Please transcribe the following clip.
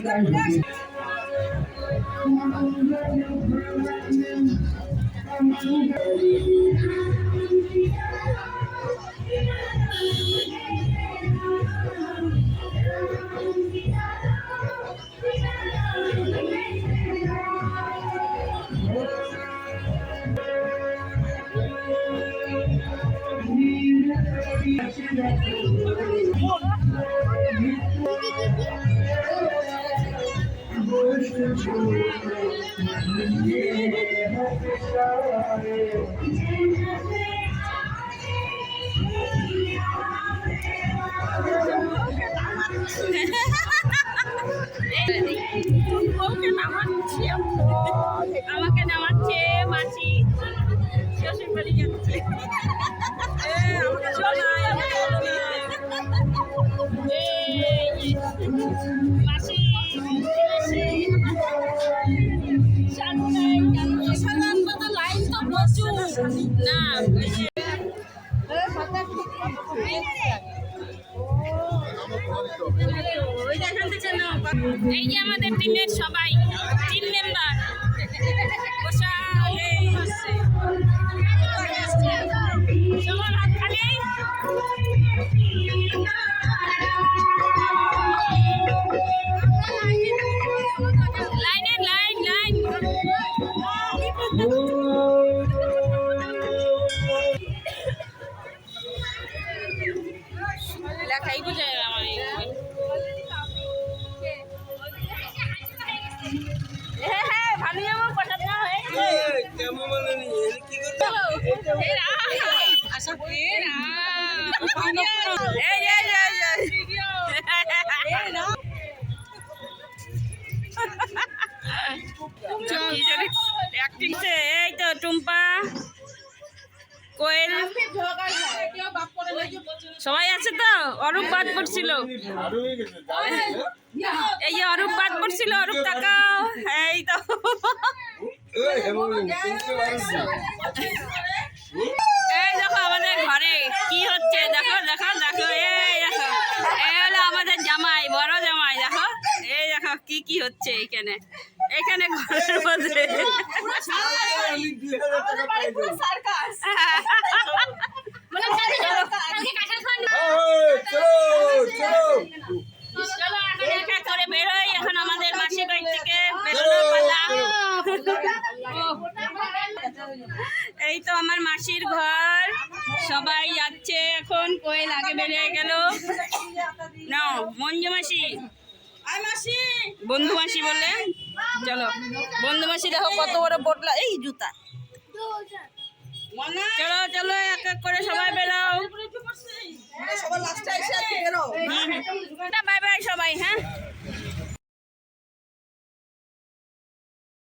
দেখে আসি আমাকে নামাচ্ছে মাসি। শ্বশুর বাড়ি যাচ্ছে। এই যে আমাদের টিমের সবাই টিম মেম্বার সবার হাত লাইনে লাইন আমার এই তো টুম্পা, কোয়েল। সবাই আছে তো? অরূপ বাদ পড়ছিল। এই যে অরূপ বাদ পড়ছিল, অরূপ তাকাও। এই তো। এই দেখো আমাদের ঘরে, কি হচ্ছে? দেখো দেখো দেখো, এই দেখো। এই হলো আমাদের জামাই, বড় জামাই, দেখো। এই দেখো, কি কি হচ্ছে এইখানে? এখানে ঘরের মধ্যে। চলো এখন করে বেরোই এখন আমাদের মাসির বাড়ি থেকে বেরোনোর পালা। এই তো আমার মাসির ঘর। সবাই যাচ্ছে এখন কোয়েল আগে বেরিয়ে গেল? না মঞ্জু মাসি। বন্ধু মাসি বলে চলো। বন্ধু মাসি দেখো কত বড় বটলা এই জুতা। চলো চলো এক এক করে সবাই বেরাও। এসে কি বেরো বাই বাই সবাই হ্যাঁ।